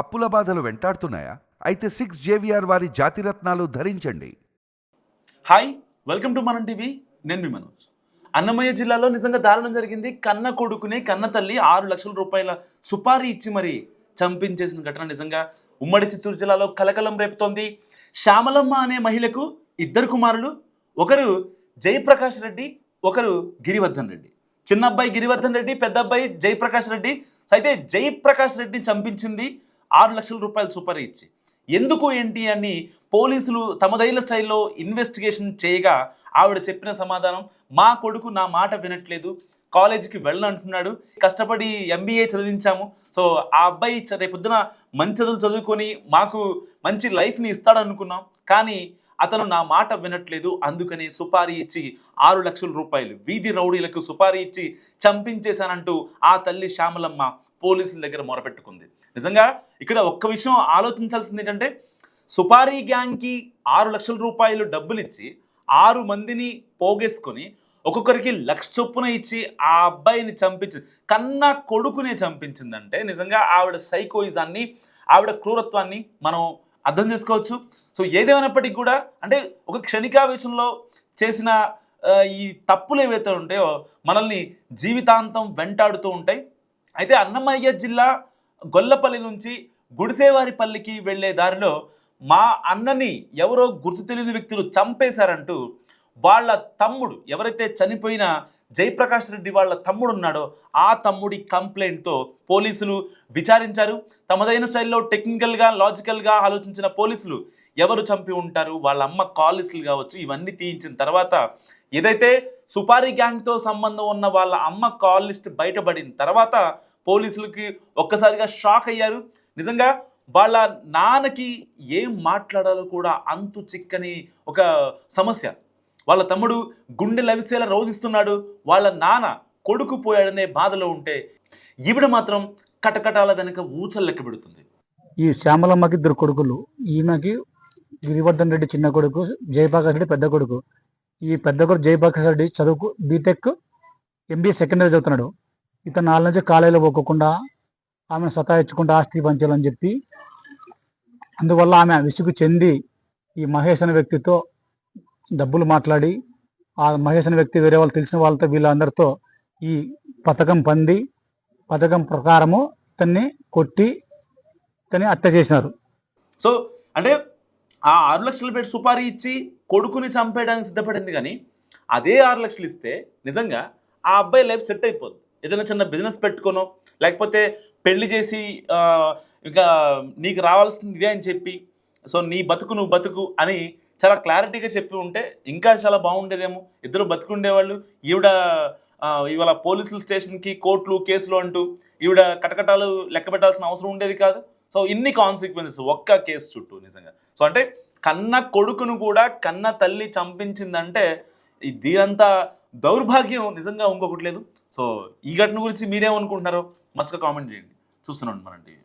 అప్పుల బాధలు వెంటాడుతున్నాయా? అయితే సిక్స్ జేవిఆర్ వారి జాతిరత్నాలు ధరించండి. Hi welcome to Manam TV నేను మీ మనోజ్. అన్నమయ్య జిల్లాలో నిజంగా దారుణం జరిగింది. కన్న కొడుకునే కన్న తల్లి ఆరు లక్షల రూపాయల సుపారీ ఇచ్చి మరి చంపించేసిన ఘటన నిజంగా ఉమ్మడి చిత్తూరు జిల్లాలో కలకలం రేపుతోంది. శ్యామలమ్మ అనే మహిళకు ఇద్దరు కుమారులు ఒకరు జయప్రకాష్ రెడ్డి ఒకరు గిరివర్ధన్ రెడ్డి. చిన్న అబ్బాయి గిరివర్ధన్ రెడ్డి పెద్ద అబ్బాయి జయప్రకాష్ రెడ్డి. అయితే జయప్రకాష్ రెడ్డిని చంపించింది ఆరు లక్షల రూపాయలు సుపారీ ఇచ్చి ఎందుకు ఏంటి అని పోలీసులు తమదైన స్టైల్లో ఇన్వెస్టిగేషన్ చేయగా ఆవిడ చెప్పిన సమాధానం మా కొడుకు నా మాట వినట్లేదు కాలేజీకి వెళ్ళనంటున్నాడు కష్టపడి ఎంబీఏ చదివించాము సో ఆ అబ్బాయి రేపొద్దున మంచి చదువులు చదువుకొని మాకు మంచి లైఫ్ని ఇస్తాడనుకున్నాం కానీ అతను నా మాట వినట్లేదు అందుకని సుపారీ ఇచ్చి ఆరు లక్షల రూపాయలు వీధి రౌడీలకు సుపారీ ఇచ్చి చంపించేశానంటూ ఆ తల్లి శ్యామలమ్మ పోలీసుల దగ్గర మొరపెట్టుకుంది. నిజంగా ఇక్కడ ఒక్క విషయం ఆలోచించాల్సింది ఏంటంటే సుపారీ గ్యాంగ్కి ఆరు లక్షల రూపాయలు డబ్బులు ఇచ్చి ఆరు మందిని పోగేసుకొని ఒక్కొక్కరికి లక్ష చొప్పున ఇచ్చి ఆ అబ్బాయిని చంపించి కన్నా కొడుకునే చంపించిందంటే నిజంగా ఆవిడ సైకోయిజాన్ని ఆవిడ క్రూరత్వాన్ని మనం అర్థం చేసుకోవచ్చు. సో ఏదేమైనప్పటికీ కూడా అంటే ఒక క్షణికావేశంలో చేసిన ఈ తప్పులు ఏవైతే ఉంటాయో మనల్ని జీవితాంతం వెంటాడుతూ ఉంటాయి. అయితే అన్నమయ్య జిల్లా గొల్లపల్లి నుంచి గుడిసేవారిపల్లికి వెళ్ళే దారిలో మా అన్నని ఎవరో గుర్తు తెలియని వ్యక్తులు చంపేశారంటూ వాళ్ళ తమ్ముడు ఎవరైతే చనిపోయిన జయప్రకాష్ రెడ్డి వాళ్ళ తమ్ముడు ఉన్నాడో ఆ తమ్ముడి కంప్లైంట్తో పోలీసులు విచారించారు. తమదైన స్టైల్లో టెక్నికల్గా లాజికల్గా ఆలోచించిన పోలీసులు ఎవరు చంపి ఉంటారు? వాళ్ళ అమ్మ కాల్ లిస్టులు కావచ్చు ఇవన్నీ తీయించిన తర్వాత ఏదైతే సుపారీ గ్యాంగ్తో సంబంధం ఉన్న వాళ్ళ అమ్మ కాల్ లిస్ట్ బయటపడిన తర్వాత పోలీసులకి ఒక్కసారిగా షాక్ అయ్యారు. నిజంగా వాళ్ళ నాన్నకి ఏం మాట్లాడాలో కూడా అంతు చిక్కని ఒక సమస్య. వాళ్ళ తమ్ముడు గుండె లవిసేలా రోధిస్తున్నాడు. వాళ్ళ నాన్న కొడుకు పోయాడనే బాధలో ఉంటే ఈవిడ మాత్రం కటకటాల వెనక ఊచలు లెక్క పెడుతుంది. ఈ శ్యామలమ్మకి ఇద్దరు కొడుకులు ఈమెకి గిరివర్ధన్ రెడ్డి చిన్న కొడుకు జయప్రకాష్ రెడ్డి పెద్ద కొడుకు. ఈ పెద్ద కొడుకు జయప్రకాష్ రెడ్డి చదువుకు బీటెక్ ఎంబీఏ సెకండరీ చదువుతున్నాడు. ఇతను నాలుగు నుంచి కాలేజీలో పోకుండా ఆమెను సతాయించుకుంటూ ఆస్తి పంచాలని చెప్పి అందువల్ల ఆమె విసుగు చెంది ఈ మహేష్ అనే వ్యక్తితో డబ్బులు మాట్లాడి ఆ మహేష్ అనే వ్యక్తి వేరే వాళ్ళు తెలిసిన వాళ్ళతో వీళ్ళందరితో ఈ పథకం పంది పథకం ప్రకారము ఇతన్ని కొట్టి ఇతన్ని హత్య చేసినారు. సో అంటే ఆ ఆరు లక్షలు పెట్టి సుపారీ ఇచ్చి కొడుకుని చంపేయడానికి సిద్ధపడింది కానీ అదే ఆరు లక్షలు ఇస్తే నిజంగా ఆ అబ్బాయి లైఫ్ సెట్ అయిపోద్ది. ఏదైనా చిన్న బిజినెస్ పెట్టుకోనో లేకపోతే పెళ్ళి చేసి ఇంకా నీకు రావాల్సింది ఇదే అని చెప్పి సో నీ బతుకు నువ్వు బతుకు అని చాలా క్లారిటీగా చెప్పి ఉంటే ఇంకా చాలా బాగుండేదేమో. ఇద్దరు బతుకుండేవాళ్ళు. ఈవిడ ఇవాళ పోలీసుల స్టేషన్కి కోర్టులు కేసులు అంటూ ఈవిడ కటకటాలు లెక్క పెట్టాల్సిన అవసరం ఉండేది కాదు. సో ఇన్ని కాన్సిక్వెన్సెస్ ఒక్క కేసు చుట్టూ నిజంగా. సో అంటే కన్న కొడుకును కూడా కన్న తల్లి చంపించిందంటే ఇది అంత దౌర్భాగ్యం నిజంగా ఇంకొకటి లేదు. సో ఈ ఘటన గురించి మీరేమనుకుంటున్నారో మస్తుగా కామెంట్ చేయండి. చూస్తున్నాం మనం టీవీ.